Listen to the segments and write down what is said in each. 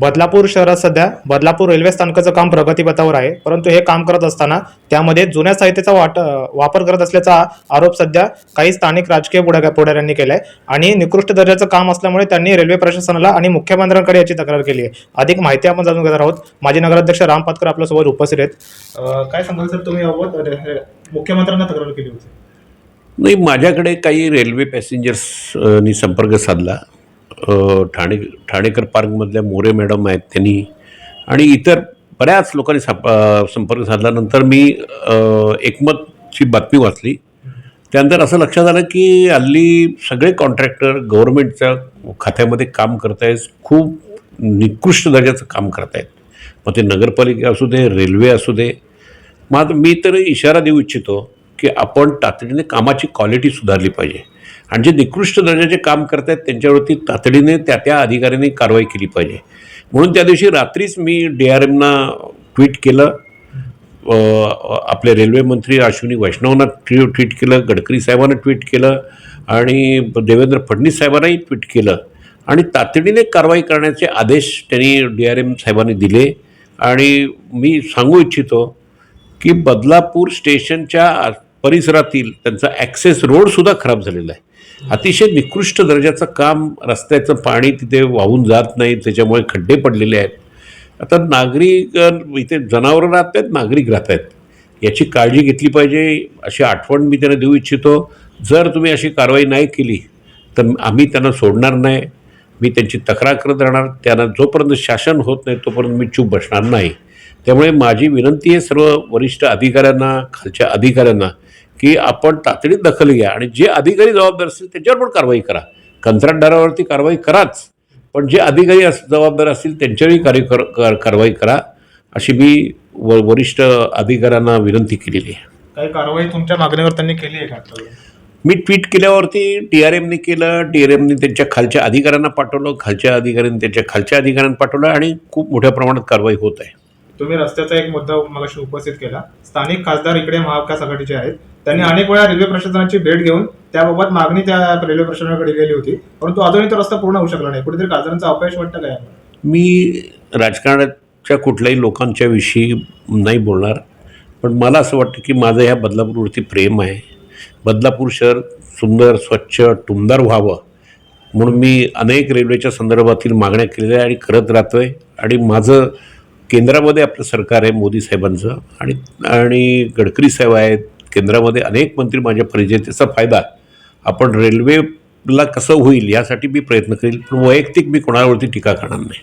बदलापूर शहरात सध्या बदलापूर रेल्वे स्थानकाचं काम प्रगतीपथावर आहे. परंतु हे काम करत असताना त्यामध्ये जुन्या साहित्याचा वाट वापर करत असल्याचा आरोप सध्या काही स्थानिक राजकीय पुढा पुढाऱ्यांनी आहे आणि निकृष्ट दर्जाचं काम असल्यामुळे त्यांनी रेल्वे प्रशासनाला आणि मुख्यमंत्र्यांकडे याची तक्रार केली आहे अधिक माहिती आपण जाणून घेणार आहोत. माजी नगराध्यक्ष राम पातकर आपल्यासोबत उपस्थित आहेत. काय सांगाल सर तुम्ही याबाबत? मुख्यमंत्र्यांना तक्रार केली होती. नाही माझ्याकडे काही रेल्वे पॅसेंजर्सनी संपर्क साधला. ठाणे ठाणेकर पार्कमधल्या मोरे मॅडम आहेत त्यांनी. आणि इतर बऱ्याच लोकांनी साप संपर्क साधल्यानंतर मी एकमतची बातमी वाचली. त्यानंतर असं लक्षात आलं की हल्ली सगळे कॉन्ट्रॅक्टर गव्हर्नमेंटच्या खात्यामध्ये काम करत आहेत खूप निकृष्ट दर्जाचं काम करत आहेत मग ते नगरपालिका असू दे रेल्वे असू दे. मग मी तर इशारा देऊ इच्छितो की आपण तातडीने कामाची क्वालिटी सुधारली पाहिजे. आणि जे निकृष्ट दर्जाचे काम करत आहेत त्यांच्यावरती तातडीने त्या त्या अधिकाऱ्यांनी कारवाई केली पाहिजे. म्हणून त्या दिवशी रात्रीच मी डी आर एमना ट्विट केलं. आपले रेल्वे मंत्री अश्विनी वैष्णवना ट्वी ट्विट केलं गडकरी साहेबांना ट्विट केलं आणि देवेंद्र फडणवीस साहेबांनाही ट्विट केलं. आणि तातडीने कारवाई करण्याचे आदेश त्यांनी डी आर एम साहेबांनी दिले. आणि मी सांगू इच्छितो की बदलापूर स्टेशनच्या परिसरातील त्यांचा ॲक्सेस रोडसुद्धा खराब झालेला आहे. अतिशय निकृष्ट दर्जाचं काम रस्त्याचं पाणी तिथे वाहून जात नाही त्याच्यामुळे खड्डे पडलेले आहेत. आता नागरिक इथे जनावरं राहत आहेत नागरिक राहत आहेत. याची काळजी घेतली पाहिजे अशी आठवण मी त्यांना देऊ इच्छितो. जर तुम्ही अशी कारवाई नाही केली तर आम्ही त्यांना सोडणार नाही. मी त्यांची तक्रार करत राहणार. त्यांना जोपर्यंत शासन होत नाही तोपर्यंत मी चूप बसणार नाही. त्यामुळे माझी विनंती आहे सर्व वरिष्ठ अधिकाऱ्यांना खालच्या अधिकाऱ्यांना की आपण तातडीत दखल घ्या आणि जे अधिकारी जबाबदार असतील त्याच्यावर पण कारवाई करा. कंत्राटदारावरती कारवाई कराच पण जे अधिकारी अस जबाबदार असतील त्यांच्यावरही कार्य कर कार- कारवाई करा अशी मी व वरिष्ठ अधिकाऱ्यांना विनंती केलेली आहे. काही कारवाई तुमच्या मागणीवर त्यांनी केली आहे का? मी ट्विट केल्यावरती टी आर एमने केलं टी आर एमने त्यांच्या खालच्या अधिकाऱ्यांना पाठवलं खालच्या अधिकाऱ्यांनी त्यांच्या खालच्या अधिकाऱ्यांना पाठवलं आणि खूप मोठ्या प्रमाणात कारवाई होत आहे. तुम्ही रस्त्याचा एक मुद्दा मगाशी उपस्थित केला. स्थानिक खासदार इकडे महाविकास आघाडीचे आहेत. त्यांनी अनेक वेळा रेल्वे प्रशासनाची भेट घेऊन त्याबाबत मागणी त्या रेल्वे प्रशासनाकडे गेली होती. परंतु अजूनही तो रस्ता पूर्ण होऊ शकला नाही. कुठेतरी खासदारांचा अपयश वाटतं काय? मी राजकारणाच्या कुठल्याही लोकांच्या विषयी नाही बोलणार पण मला असं वाटतं की माझं ह्या बदलापूरवरती प्रेम आहे. बदलापूर शहर सुंदर स्वच्छ टुमदार व्हावं म्हणून मी अनेक रेल्वेच्या संदर्भातील मागण्या केलेल्या आहे आणि करत राहतो आहे आणि माझं केंद्रामध्ये आपलं सरकार आहे मोदी साहेबांचं आणि आणि गडकरी साहेब आहेत केंद्रामध्ये अनेक मंत्री माझ्या परिचय त्याचा फायदा आपण रेल्वेला कसं होईल यासाठी मी प्रयत्न करेल. पण वैयक्तिक मी कोणावरती टीका करणार नाही.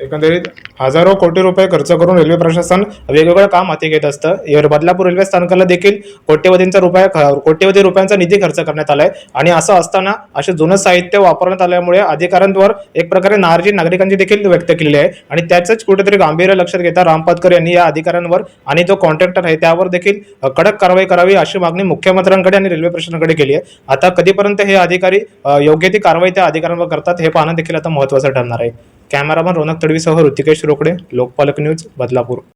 एकंदरीत हजारो कोटी रुपये खर्च करून रेल्वे प्रशासन वेगवेगळं काम हाती घेत असतं. यावर बदलापूर रेल्वे स्थानकाला देखील कोट्यवधींचा रुपया ख- कोट्यवधी रुपयांचा निधी खर्च करण्यात आलाय. आणि असं असताना असे जुनं साहित्य वापरण्यात आल्यामुळे अधिकाऱ्यांवर एक प्रकारे नाराजी नागरिकांची देखील व्यक्त केलेली आहे. आणि त्याचंच कुठेतरी गांभीर्य लक्षात घेता राम पातकर यांनी या अधिकाऱ्यांवर आणि जो कॉन्ट्रॅक्टर आहे त्यावर देखील कडक कारवाई करावी अशी मागणी मुख्यमंत्र्यांकडे आणि रेल्वे प्रशासनाकडे केली आहे. आता कधीपर्यंत हे अधिकारी योग्य ती कारवाई त्या अधिकाऱ्यांवर करतात हे पाहणं देखील आता महत्त्वाचं ठरणार आहे. कॅमेरामन रोनक तडवीसह ऋतिकेश रोकडे लोकपालक न्यूज बदलापूर.